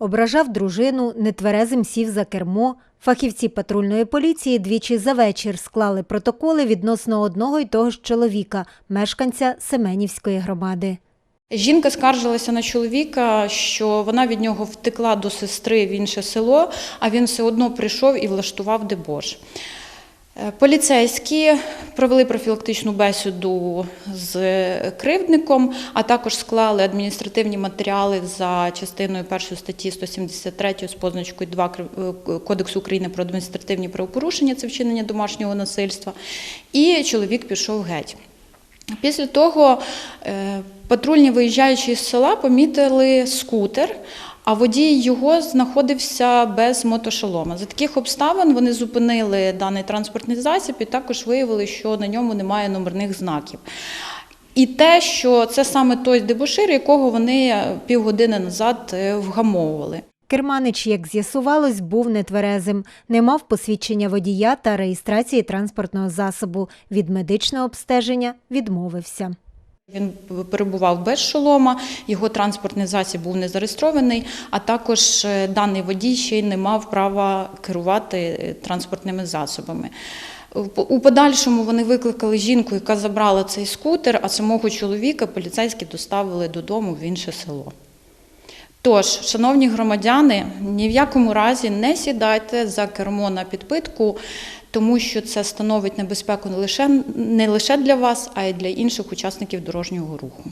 Ображав дружину, нетверезим сів за кермо. Фахівці патрульної поліції двічі за вечір склали протоколи відносно одного й того ж чоловіка, мешканця Семенівської громади. Жінка скаржилася на чоловіка, що вона від нього втекла до сестри в інше село, а він все одно прийшов і влаштував дебош. Е, Поліцейські провели профілактичну бесіду з кривдником, а також склали адміністративні матеріали за частиною першої статті 173 з позначкою 2 е, Кодексу України про адміністративні правопорушення, це вчинення домашнього насильства. І чоловік пішов геть. Після того е, патрульні, виїжджаючи з села, помітили скутер, а водій його знаходився без мотошолома. За таких обставин вони зупинили даний транспортний засіб і також виявили, що на ньому немає номерних знаків. І те, що це саме той дебошир, якого вони півгодини назад е, вгамовували. Керманич, як з'ясувалось, був нетверезим, не мав посвідчення водія та реєстрації транспортного засобу. Від медичного обстеження відмовився. Він перебував без шолома, його транспортний засіб був не зареєстрований, а також е, даний водій ще й не мав права керувати е, транспортними засобами. У подальшому вони викликали жінку, яка забрала цей скутер, а самого чоловіка поліцейські доставили додому в інше село. Тож, шановні громадяни, ні в якому разі не сідайте за кермо на підпитку, тому що це становить небезпеку не лише, не лише для вас, а й для інших учасників дорожнього руху.